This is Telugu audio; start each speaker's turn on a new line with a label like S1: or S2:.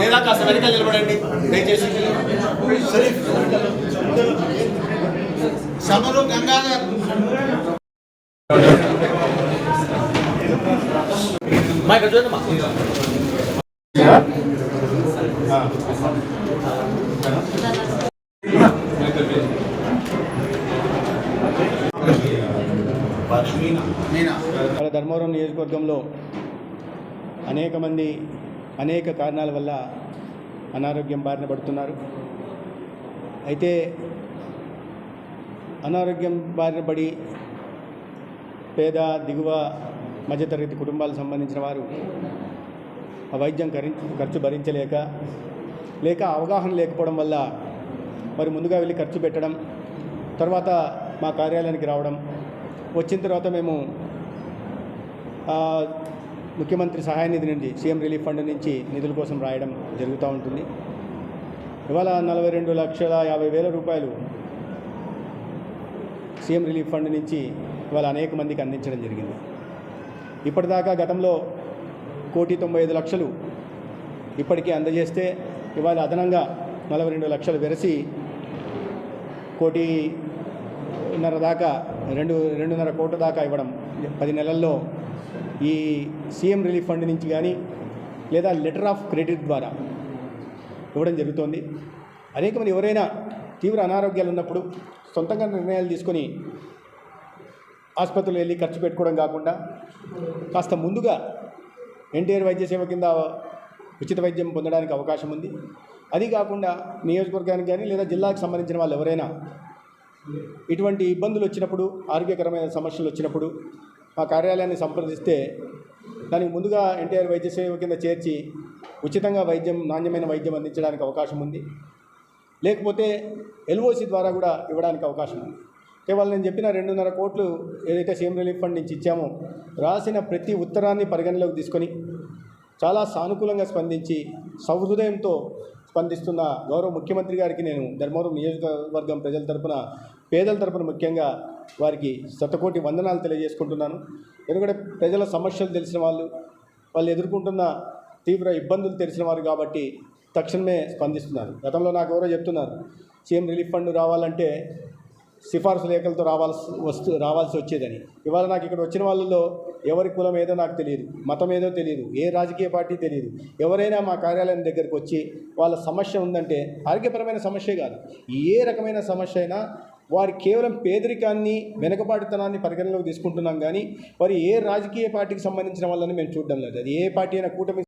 S1: లేదా కాస్త వెనకాల నిలబడండి. దయచేసి.
S2: సమరు గంగాధర్.
S3: ధర్మవరం నియోజకవర్గంలో అనేక మంది అనేక కారణాల వల్ల అనారోగ్యం బారిన పడుతున్నారు. అయితే అనారోగ్యం బారిన పడి పేద దిగువ మధ్యతరగతి కుటుంబాలకు సంబంధించిన వారు ఆ వైద్యం ఖర్చు భరించలేక లేక అవగాహన లేకపోవడం వల్ల మరి ముందుగా వెళ్ళి ఖర్చు పెట్టడం తర్వాత మా కార్యాలయానికి రావడం వచ్చిన తర్వాత మేము ముఖ్యమంత్రి సహాయ నిధి నుండి సీఎం రిలీఫ్ ఫండ్ నుంచి నిధుల కోసం రాయడం జరుగుతూ ఉంటుంది. ఇవాళ నలభై రెండు లక్షల యాభై వేల రూపాయలు సీఎం రిలీఫ్ ఫండ్ నుంచి ఇవాళ అనేక మందికి అందించడం జరిగింది. ఇప్పటిదాకా గతంలో కోటి తొంభై ఐదు లక్షలు ఇప్పటికే అందజేస్తే ఇవాళ అదనంగా నలభై రెండు లక్షలు వెరసి కోటిన్నర దాకా రెండు రెండున్నర కోట్ల దాకా ఇవ్వడం పది నెలల్లో ఈ సీఎం రిలీఫ్ ఫండ్ నుంచి కానీ లేదా లెటర్ ఆఫ్ క్రెడిట్ ద్వారా ఇవ్వడం జరుగుతోంది. అనేక మంది ఎవరైనా తీవ్ర అనారోగ్యాలు ఉన్నప్పుడు సొంతంగా నిర్ణయాలు తీసుకొని ఆసుపత్రులు వెళ్ళి ఖర్చు పెట్టుకోవడం కాకుండా కాస్త ముందుగా ఎన్టీఆర్ వైద్య సేవ కింద ఉచిత వైద్యం పొందడానికి అవకాశం ఉంది. అది కాకుండా నియోజకవర్గానికి కానీ లేదా జిల్లాకు సంబంధించిన వాళ్ళు ఎవరైనా ఇటువంటి ఇబ్బందులు వచ్చినప్పుడు ఆరోగ్యకరమైన సమస్యలు వచ్చినప్పుడు మా కార్యాలయాన్ని సంప్రదిస్తే దానికి ముందుగా ఎన్టీఆర్ వైద్య సేవ కింద చేర్చి ఉచితంగా వైద్యం నాణ్యమైన వైద్యం అందించడానికి అవకాశం ఉంది. లేకపోతే ఎల్ఓసి ద్వారా కూడా ఇవ్వడానికి అవకాశం ఉంది. కేవలం నేను చెప్పిన రెండున్నర కోట్లు ఏదైతే సీఎం రిలీఫ్ ఫండ్ నుంచి ఇచ్చామో రాసిన ప్రతి ఉత్తరాన్ని పరిగణలోకి తీసుకొని చాలా సానుకూలంగా స్పందించి సహృదయంతో స్పందిస్తున్న గౌరవ ముఖ్యమంత్రి గారికి నేను ధర్మవరం నియోజకవర్గం ప్రజల తరపున పేదల తరపున ముఖ్యంగా వారికి శతకోటి వందనాలు తెలియజేసుకుంటున్నాను. ఎందుకంటే ప్రజల సమస్యలు తెలిసిన వాళ్ళు వాళ్ళు ఎదుర్కొంటున్న తీవ్ర ఇబ్బందులు తెలిసిన వారు కాబట్టి తక్షణమే స్పందిస్తున్నారు. గతంలో నాకు ఎవరో చెప్తున్నారు సీఎం రిలీఫ్ ఫండ్ రావాలంటే సిఫార్సు లేఖలతో రావాల్సి వస్తూ రావాల్సి వచ్చేదని. ఇవాళ నాకు ఇక్కడ వచ్చిన వాళ్ళలో ఎవరి కులం ఏదో నాకు తెలియదు మతం ఏదో తెలియదు ఏ రాజకీయ పార్టీ తెలియదు. ఎవరైనా మా కార్యాలయం దగ్గరికి వచ్చి వాళ్ళ సమస్య ఉందంటే ఆరోగ్యపరమైన సమస్య కాదు. ఏ రకమైన సమస్య అయినా వారి కేవలం పేదరికాన్ని వెనకబాటుతనాన్ని పరిగణలోకి తీసుకుంటున్నాం కానీ వారి ఏ రాజకీయ పార్టీకి సంబంధించిన వాళ్ళని మేము చూడడం లేదు. అది ఏ పార్టీ అయినా కూటమి